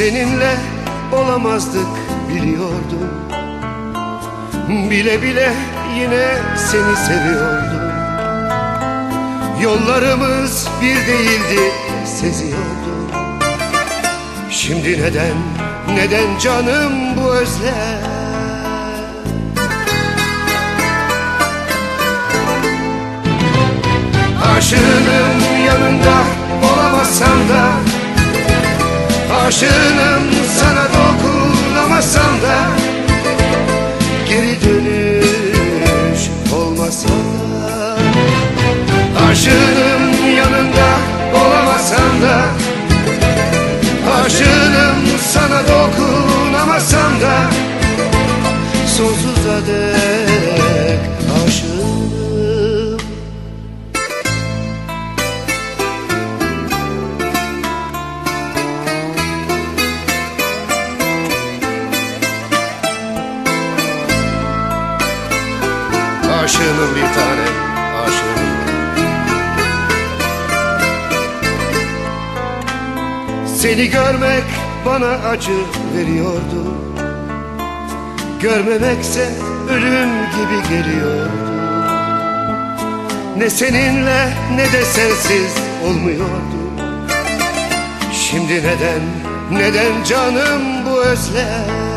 Seninle olamazdık biliyordum. Bile bile yine seni seviyordum. Yollarımız bir değildi seziyordum. Şimdi neden, neden canım bu özlem Aşığınım sana dokunamasam da Geri dönüş olmasa da Aşığınım yanında olamasam da Aşığınım sana dokunamasam da Sonsuza dek aşığım Aşığımın bir tane aşığım Seni görmek bana acı veriyordu. Görmemekse ölüm gibi geliyordu. Ne seninle ne de sensiz olmuyordu. Şimdi neden, neden canım bu özlem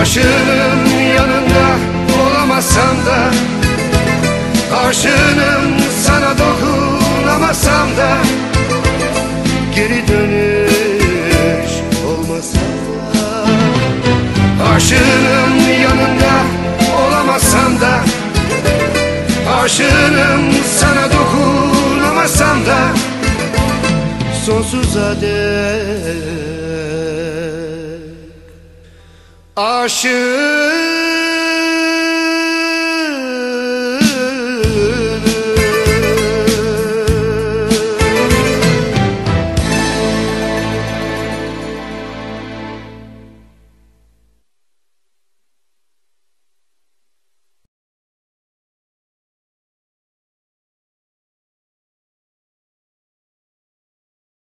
Aşığım yanında olamasam da Aşığım sana dokunamasam da Geri dönüş olmasa da Aşığım yanında olamasam da Aşığım sana dokunamasam da Sonsuza dek Aşığım